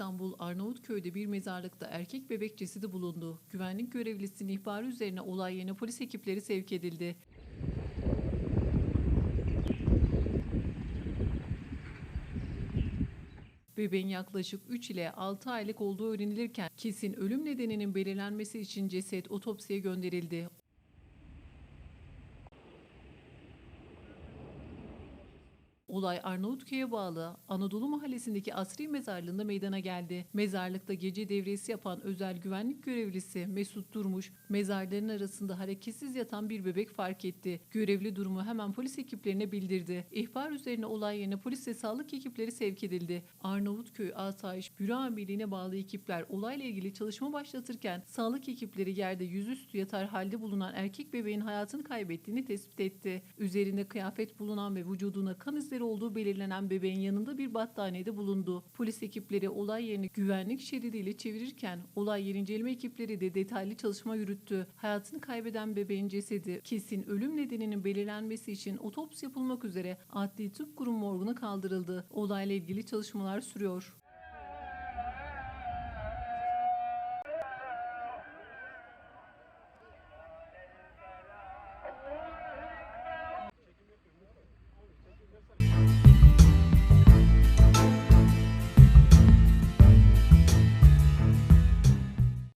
İstanbul Arnavutköy'de bir mezarlıkta erkek bebek cesedi bulundu. Güvenlik görevlisinin ihbarı üzerine olay yerine polis ekipleri sevk edildi. Bebeğin yaklaşık 3 ile 6 aylık olduğu öğrenilirken kesin ölüm nedeninin belirlenmesi için ceset otopsiye gönderildi. Olay Arnavutköy'e bağlı Anadolu Mahallesi'ndeki Asri Mezarlığı'nda meydana geldi. Mezarlıkta gece devresi yapan özel güvenlik görevlisi Mesut Durmuş, mezarların arasında hareketsiz yatan bir bebek fark etti. Görevli durumu hemen polis ekiplerine bildirdi. İhbar üzerine olay yerine polis ve sağlık ekipleri sevk edildi. Arnavutköy Asayiş Büro Amirliği'ne bağlı ekipler olayla ilgili çalışma başlatırken sağlık ekipleri yerde yüzüstü yatar halde bulunan erkek bebeğin hayatını kaybettiğini tespit etti. Üzerinde kıyafet bulunan ve vücuduna kan izleri olduğu belirlenen bebeğin yanında bir battaniyede bulundu. Polis ekipleri olay yerini güvenlik şeridiyle çevirirken olay yeri inceleme ekipleri de detaylı çalışma yürüttü. Hayatını kaybeden bebeğin cesedi kesin ölüm nedeninin belirlenmesi için otopsi yapılmak üzere Adli Tıp Kurum morguna kaldırıldı. Olayla ilgili çalışmalar sürüyor.